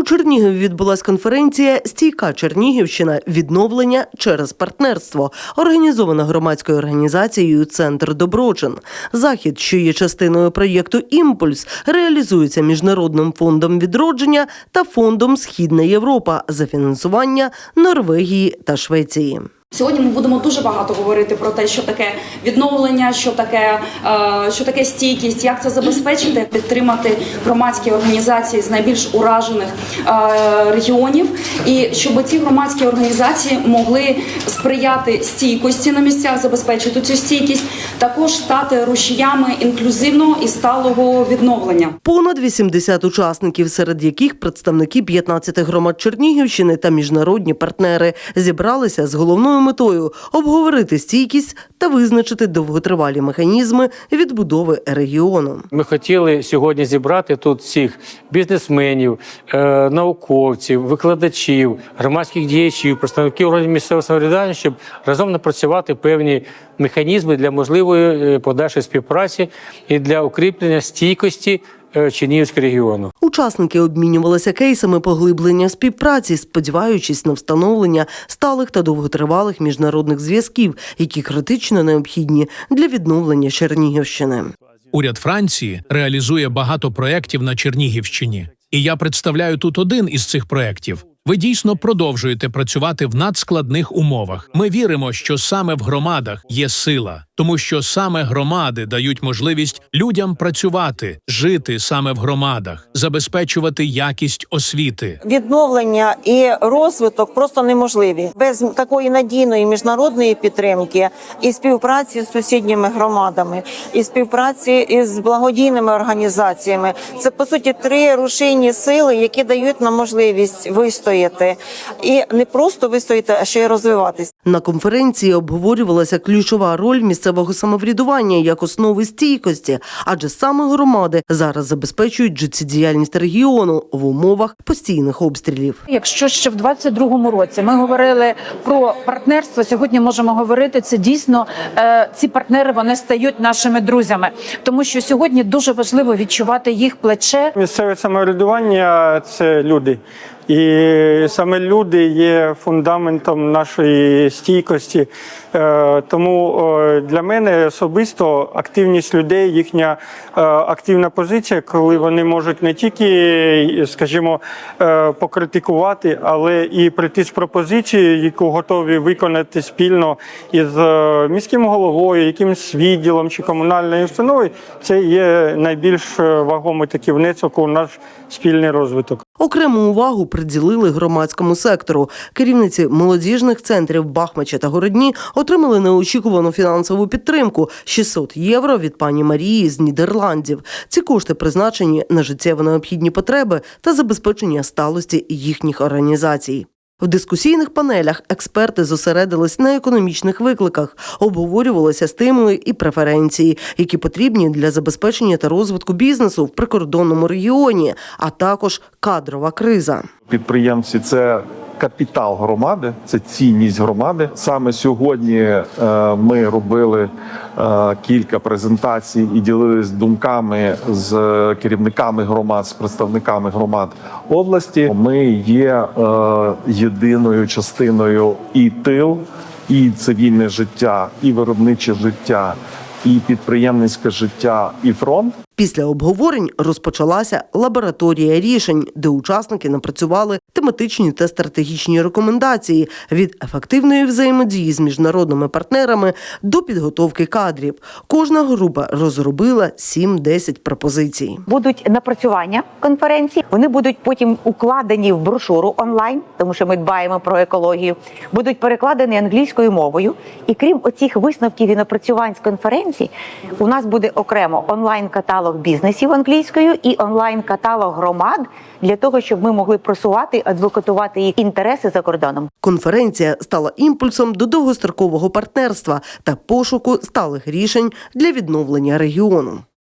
У Чернігові відбулась конференція Стійка Чернігівщина відновлення через партнерство, організована громадською організацією Центр Доброчин. Захід, що є частиною проєкту Імпульс, реалізується міжнародним фондом відродження та фондом Східна Європа за фінансування Норвегії та Швеції. Сьогодні ми будемо дуже багато говорити про те, що таке відновлення, що таке, е, що таке стійкість, як це забезпечити, підтримати громадські організації з найбільш уражених е, регіонів, і щоб ці громадські організації могли сприяти стійкості на місцях, забезпечити цю стійкість, також стати рушіями інклюзивного і сталого відновлення. Понад 80 учасників, серед яких представники 15 громад Чернігівщини та міжнародні партнери зібралися з головною метою обговорити стійкість та визначити довготривалі механізми відбудови регіону. Ми хотіли сьогодні зібрати тут всіх бізнесменів, е, науковців, викладачів, громадських діячів, представників органів місцевого самоврядування, щоб разом напрацювати певні механізми для можливої е, подальшої співпраці і для укріплення стійкості Чернігівського регіону. Учасники обмінювалися кейсами поглиблення співпраці, сподіваючись на встановлення сталих та довготривалих міжнародних зв'язків, які критично необхідні для відновлення Чернігівщини. Уряд Франції реалізує багато проєктів на Чернігівщині, і я представляю тут один із цих проєктів. Ви дійсно продовжуєте працювати в надскладних умовах. Ми віримо, що саме в громадах є сила, тому що саме громади дають можливість людям працювати, жити саме в громадах, забезпечувати якість освіти. Відновлення і розвиток просто неможливі без такої надійної міжнародної підтримки і співпраці з сусідніми громадами, і співпраці із благодійними організаціями. Це по суті три рушійні сили, які дають нам можливість вистояти і не просто вистояти, а ще й розвиватись. На конференції обговорювалася ключова роль місцевого самоврядування як основи стійкості, адже саме громади зараз забезпечують життєдіяльність регіону в умовах постійних обстрілів. Якщо ще в 22-му році ми говорили про партнерство, сьогодні можемо говорити це дійсно. е, Ці партнери вони стають нашими друзями, тому що сьогодні дуже важливо відчувати їх плече. Місцеве самоврядування це люди. І саме люди є фундаментом нашої стійкості. Е, Тому е, для мене особисто активність людей, їхня е, активна позиція, коли вони можуть не тільки, скажімо, покритикувати, але і прийти з пропозицією, яку готові виконати спільно із міським головою, якимсь відділом чи комунальною установою, це є найбільш вагомий такий внесок у наш спільний розвиток. Окрему увагу приділили громадському сектору. Керівниці молодіжних центрів Бахмача та Городні отримали неочікувану фінансову підтримку 600 євро від пані Марії з Нідерландів. Ці кошти призначені на життєво необхідні потреби та забезпечення сталості їхніх організацій. В дискусійних панелях експерти зосередились на економічних викликах, обговорювалися стимули і преференції, які потрібні для забезпечення та розвитку бізнесу в прикордонному регіоні, а також кадрова криза. Підприємці це капітал громади, це цінність громади. Саме сьогодні е, ми робили е, кілька презентацій і ділились думками з керівниками громад, з представниками громад області. Ми є е, єдиною частиною і тил, і цивільне життя, і виробниче життя, і підприємницьке життя, і фронт. Після обговорень розпочалася лабораторія рішень, де учасники напрацювали тематичні та стратегічні рекомендації від ефективної взаємодії з міжнародними партнерами до підготовки кадрів. Кожна група розробила 7-10 пропозицій. будуть напрацювання конференції. Вони будуть потім укладені в брошуру онлайн, тому що ми дбаємо про екологію. Будуть перекладені англійською мовою. І крім оцих висновків і напрацювань з конференції, у нас буде окремо онлайн каталог бізнесів англійською і онлайн каталог громад для того, щоб ми могли просувати, адвокатувати їх інтереси за кордоном. Конференція стала імпульсом до довгострокового партнерства та пошуку сталих рішень для відновлення регіону.